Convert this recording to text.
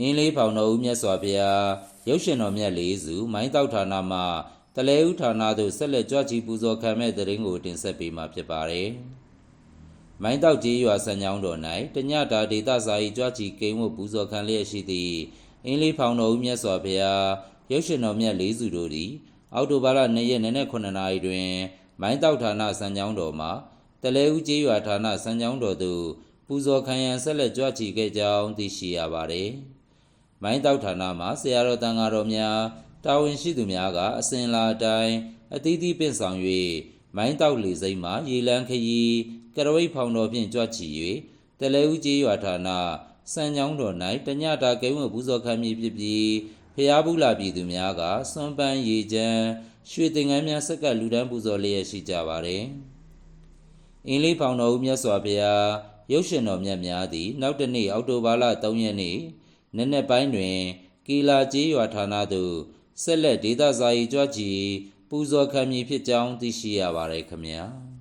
အင်းလေးဖောင်တော်ဦးမြတ်စွာဘုရားရုပ်ရှင်တော်မြတ်လေးစု မိုင်းတောက်ဌာနမှတလဲဦးဌာနသို့ဆက်လက်ကြွချီပူဇော်ခံမဲ့တရင်ကိုတင်ဆက်ပေးမှာဖြစ်ပါတယ်။မိုင်းတောက်ကြီးရွာဆန်ချောင်းတော်၌တညတာဒေသစာရီကြွချီကိန်းဝတ်ပူဇော်ခံလျက်ရှိသည့်အင်းလေးဖောင်တော်ဦးမြတ်စွာဘုရားရုပ်ရှင်တော်မြတ်လေးစုတို့သည်အောက်တိုဘာလ2ရက်နေ့နဲ့9နာရီတွင် မိုင်းတောက်ဌာနဆန်ချောင်းတော်မှတလဲဦးကြီးရွာဌာနဆန်ချောင်းတော်သို့ပူဇော်ခံရန်ဆက်လက်ကြွချီခဲ့ကြောင်းသိရှိရပါသည်။ မိုင်းတောက်ဌာနမှာဆရာတော်တန်ဃာတော်များတာဝန်ရှိသူများကအစဉ်လာအတိုင်းအသီးသီးပင့်ဆောင်၍မိုင်းတောက်လေစိမ့်မှရေလန်းခရီးကရဝိတ်ဖောင်တော်ဖြင့်ကြွချီ၍တလဲဦးကြီးရွာဌာနစံချောင်းတော်၌တညတာကိန်းဝတ်ပူဇော်ခံမည်ဖြစ်ပြီးဖျားဘူးလာပြည်သူများကစွန်ပန်းရေချမ်းရွှေတင်ငန်းများဆက်ကပ်လူဒန်းပူဇော်လျက်ရှိကြပါသည်အင်းလေးဖောင်တော်ဦးမြတ်စွာဘုရားရုပ်ရှင်တော်မြတ်များသည် နောက်တစ်နေ့အောက်တိုဘာလ3ရက်နေ့ နက်နက်ပိုင်းတွင်ကီလာကျေးရွာဌာနသို့ဆက်လက်ဒေသစာရီကြွချီပူဇော်ခံမည်ဖြစ်ကြောင်းသိရှိရပါတယ်ခင်ဗျာ။